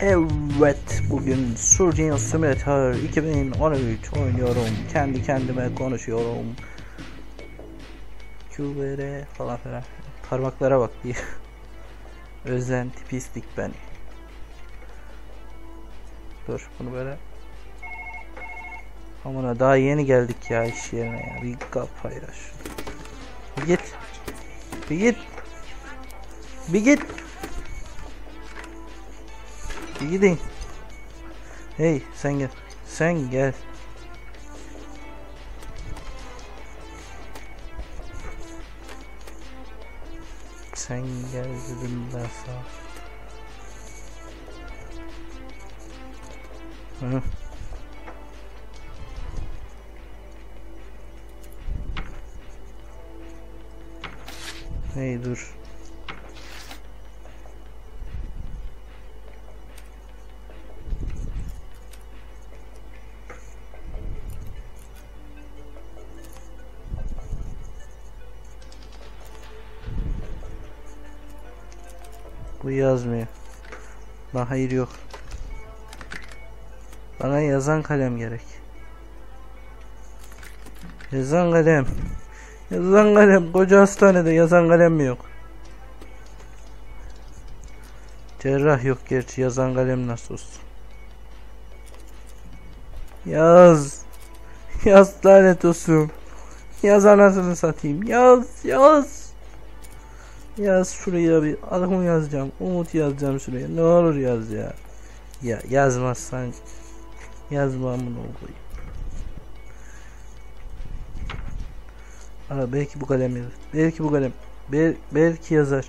Evet, bugün Surgeon Simulator 2013 oynuyorum. Kendi kendime konuşuyorum. QVR falan filan. Parmaklara bak diye. Özenti pislik ben. Dur bunu böyle. Amına daha yeni geldik ya iş yerine ya. Bir kap paylaş. Bir git. Bir git. Bir git. Gidin. Hey sen gel. Sen gel. Sen gel dedim ben sana. Hı. Hey dur. Bu yazmıyor. Bana hayır yok. Bana yazan kalem gerek. Yazan kalem. Yazan kalem. Koca hastanede yazan kalem mi yok? Cerrah yok gerçi. Yazan kalem nasıl olsun? Yaz. Yaz lanet olsun. Yaz anasını satayım. Yaz. Yaz. Yaz şuraya bir adımı yazacağım. Umut yazacağım şuraya. Ne olur yaz ya. Ya yazmazsan yazma amına koyayım. Aa, belki bu kalem yazar. Belki bu kalem. Bel belki yazar.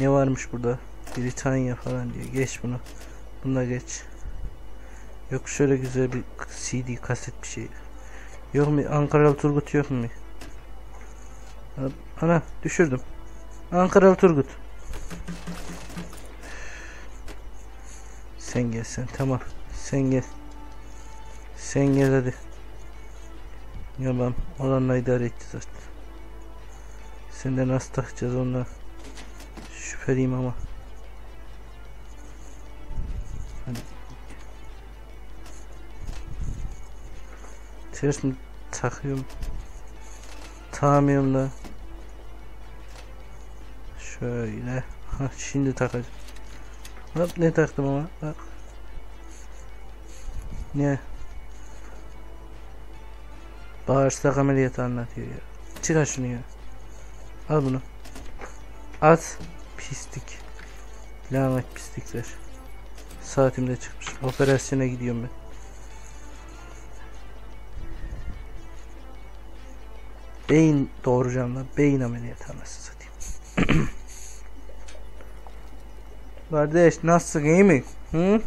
Ne varmış burada? Britanya falan diyor. Geç bunu. Bunda geç. Yok şöyle güzel bir CD kaset bir şey. Yok mu? Ankaralı Turgut yok mu? Ana düşürdüm. Ankaralı Turgut. Sen gel sen tamam. Sen gel. Sen gel hadi. Tamam. Olanla idare edeceğiz artık. Senden nasıl takacağız onunla şüpheliyim ama. Hadi. Ters mi takıyorum? Tamam da. Şöyle. Ha şimdi takacağım. Hop ne taktım ama bak. Ne? Bağırsak ameliyatı anlatıyor ya. Çıkar şunu ya. Al bunu. At. Pislik. Lanet pislikler. Saatimde çıkmış. Operasyona gidiyorum ben. Beyin doğuracağım lan. Beyin ameliyatı anasını satayım. Kardeş nasılsın iyi mi? Hı?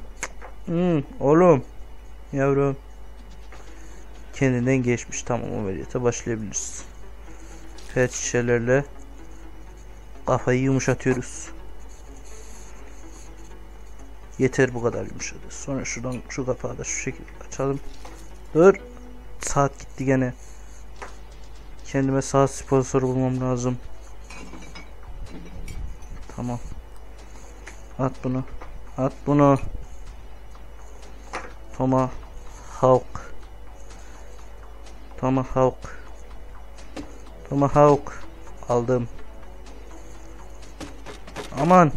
Hı, oğlum. Yavrum. Kendinden geçmiş tamam ameliyata başlayabiliriz. Pet şişelerle kafayı yumuşatıyoruz. Yeter bu kadar yumuşadı. Sonra şuradan şu kapağı da şu şekilde açalım. Dur. Saat gitti gene. Kendime saat sponsor bulmam lazım. Tamam. At bunu. At bunu. Toma Hawk. Toma Hawk. Toma Hawk. Aldım. Aman.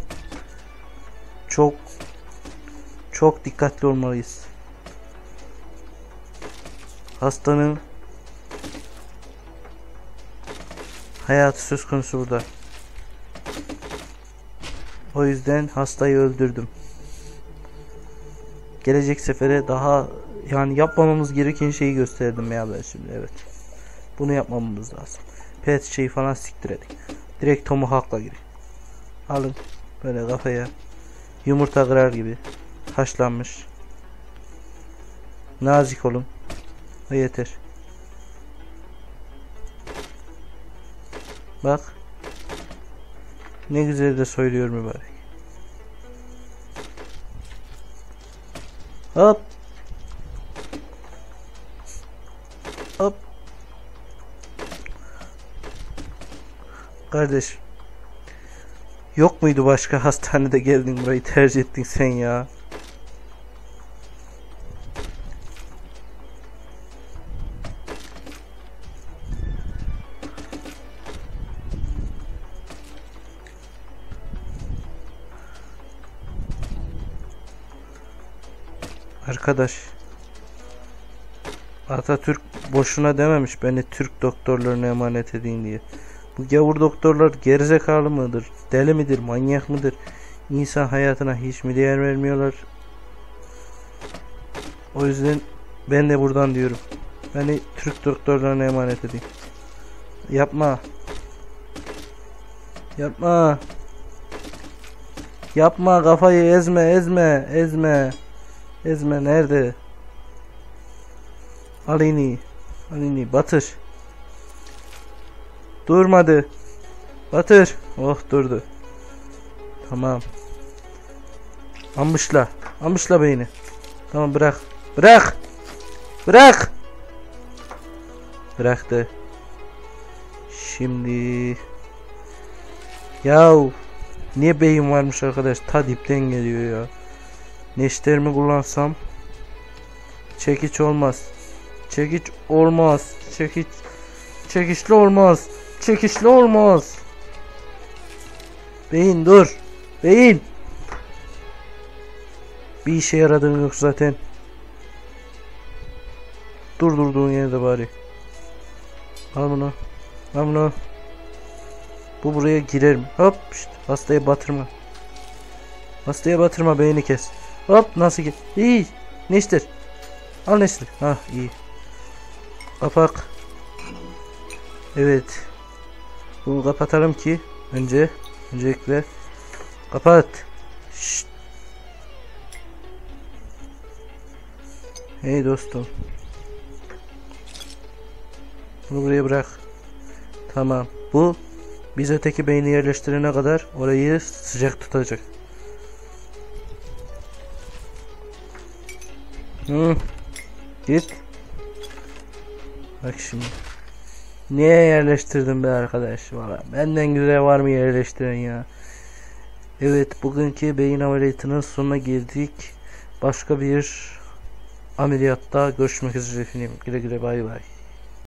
Çok çok dikkatli olmalıyız. Hastanın hayatı söz konusu burada. O yüzden hastayı öldürdüm. Gelecek sefere daha yani yapmamamız gereken şeyi gösterdim ya ben şimdi evet. Bunu yapmamamız lazım. Pet şeyi falan siktir edin. Direkt Tomahawk'la girin. Alın böyle kafaya yumurta kırar gibi haşlanmış. Nazik olun. O yeter. Bak. Ne güzel de söylüyor mübarek. Hop. Hop. Kardeş. Yok muydu başka hastanede geldin burayı tercih ettin sen ya? Arkadaş Atatürk boşuna dememiş beni Türk doktorlarına emanet edin diye. Bu gavur doktorlar gerizekalı mıdır? Deli midir? Manyak mıdır? İnsan hayatına hiç mi değer vermiyorlar? O yüzden ben de buradan diyorum. Beni Türk doktorlarına emanet edin. Yapma. Yapma. Yapma kafayı ezme ezme ezme. Ezme nerede? Alini. Alini batır. Durmadı. Batır. Oh durdu. Tamam. Amışla. Amışla beyni. Tamam bırak. Bırak. Bırak. Bıraktı. Şimdi Yahu niye beyin varmış arkadaş? Ta dipten geliyor ya. Neşterimi kullansam çekiç olmaz. Çekiç olmaz. Çekiç çekiçli olmaz. Çekiçli olmaz. Beyin dur. Beyin. Bir işe yaradığın yok zaten. Dur durduğun yerde bari. Al bunu. Al bunu. Bu buraya girer mi? Hop işte hastaya batırma. Hastaya batırma beyni kes. Hop nasıl ki? İyi. Neşter. Al Neşter. Ha iyi. Kapak. Evet. Bunu kapatalım ki önce öncelikle kapat. Şşt. Hey dostum. Bunu buraya bırak. Tamam. Bu biz öteki beyni yerleştirene kadar orayı sıcak tutacak. Hı. Git. Bak şimdi. Niye yerleştirdim be arkadaş? Valla benden güzel var mı yerleştiren ya? Evet bugünkü beyin ameliyatının sonuna girdik. Başka bir ameliyatta görüşmek üzere efendim. Güle güle bay bay.